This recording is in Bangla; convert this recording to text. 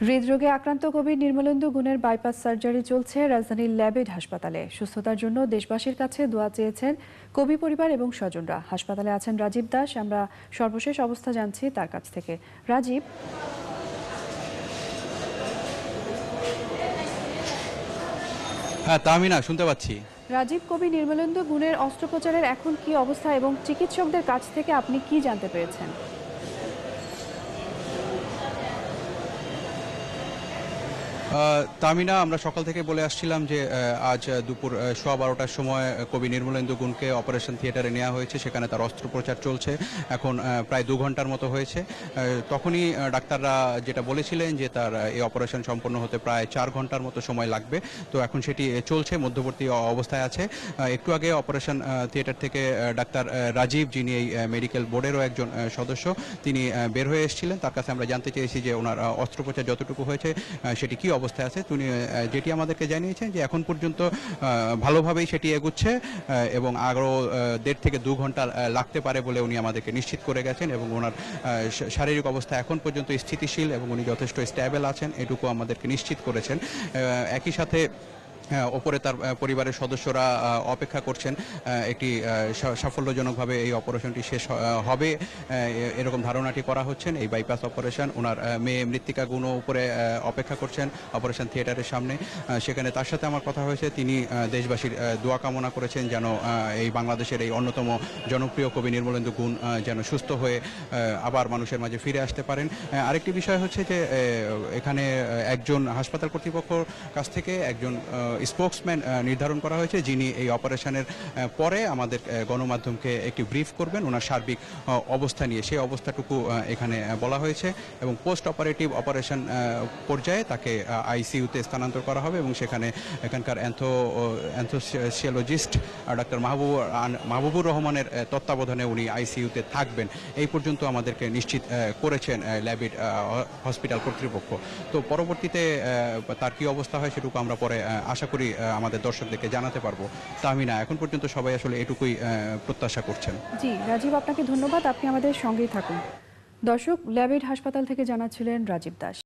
হৃদরোগে আক্রান্ত কবি নির্মলেন্দু গুণের বাইপাস সার্জারি চলছে রাজধানীর ল্যাবেড হাসপাতালে। সুস্থতার জন্য দেশবাসীর কাছে দোয়া চেয়েছেন কবি পরিবার এবং স্বজনরা। হাসপাতালে আছেন রাজীব দাস। আমরা সর্বশেষ অবস্থা জানছি তার কাছ থেকে। রাজীব? হ্যাঁ তামিনা শুনতে পাচ্ছি। রাজীব কবি নির্মলেন্দু গুণের অস্ত্রোপচারের এখন কি অবস্থা এবং চিকিৎসকদের কাছ থেকে আপনি কি জানতে পেরেছেন? তামিনা, আমরা সকাল থেকে বলে আসছিলাম যে আজ দুপুর সোয়া বারোটার সময় কবি নির্মলেন্দু গুণকে অপারেশন থিয়েটারে নেওয়া হয়েছে। সেখানে তার অস্ত্রোপচার চলছে। এখন প্রায় দু ঘণ্টার মতো হয়েছে। তখনই ডাক্তাররা যেটা বলেছিলেন যে, তার এই অপারেশন সম্পন্ন হতে প্রায় চার ঘণ্টার মতো সময় লাগবে। তো এখন সেটি চলছে, মধ্যবর্তী অবস্থায় আছে। একটু আগে অপারেশন থিয়েটার থেকে ডাক্তার রাজীব, যিনি এই মেডিকেল বোর্ডেরও একজন সদস্য, তিনি বের হয়ে এসেছিলেন। তার কাছে আমরা জানতে চেয়েছি যে, ওনার অস্ত্রোপচার যতটুকু হয়েছে সেটি কী কি অবস্থায় আছে। তিনি যেটি আমাদেরকে জানিয়েছেন যে এখন পর্যন্ত ভালোভাবেই সেটি এগুচ্ছে এবং আরও দেড় থেকে দু ঘণ্টা লাগতে পারে বলে উনি আমাদেরকে নিশ্চিত করে গেছেন এবং ওনার শারীরিক অবস্থা এখন পর্যন্ত স্থিতিশীল এবং উনি যথেষ্ট স্ট্যাবেল আছেন, এটুকু আমাদেরকে নিশ্চিত করেছেন। একই সাথে ওপরে তার পরিবারের সদস্যরা অপেক্ষা করছেন একটি সাফল্যজনকভাবে এই অপারেশনটি শেষ হবে। এরকম ধারণাটি করা হচ্ছেন এই বাইপাস অপারেশন। ওনার মেয়ে মৃত্তিকা গুণও উপরে অপেক্ষা করছেন অপারেশন থিয়েটারের সামনে। সেখানে তার সাথে আমার কথা হয়েছে। তিনি দেশবাসীর দোয়া কামনা করেছেন যেন এই বাংলাদেশের এই অন্যতম জনপ্রিয় কবি নির্মলেন্দু গুণ যেন সুস্থ হয়ে আবার মানুষের মাঝে ফিরে আসতে পারেন। আরেকটি বিষয় হচ্ছে যে এখানে একজন হাসপাতাল কর্তৃপক্ষর কাছ থেকে একজন স্পোক্সম্যান নির্ধারণ করা হয়েছে যিনি এই অপারেশনের পরে আমাদের গণমাধ্যমকে একটি ব্রিফ করবেন ওনার সার্বিক অবস্থা নিয়ে। সেই অবস্থাটুকু এখানে বলা হয়েছে এবং পোস্ট অপারেটিভ অপারেশন পর্যায়ে তাকে আইসিইউতে স্থানান্তর করা হবে এবং সেখানে এখানকার অ্যান্থো অ্যান্থোসিওলজিস্ট ডাক্তার মাহবুব মাহবুবুর রহমানের তত্ত্বাবধানে উনি আইসিইউতে থাকবেন। এই পর্যন্ত আমাদেরকে নিশ্চিত করেছেন ল্যাবিড হসপিটাল কর্তৃপক্ষ। তো পরবর্তীতে তার কি অবস্থা হয় সেটুকু আমরা পরে আহ, আশা করি আমাদের দর্শকদেরকে জানাতে পারব। তামিনা, এখন পর্যন্ত সবাই আসলে এটুকুই প্রত্যাশা করছেন। জি, রাজীব, আপনাকে ধন্যবাদ। আপনি আমাদের সঙ্গেই থাকুন। দর্শক ল্যাবেড হাসপাতাল থেকে জানাচ্ছিলেন রাজীব দাস।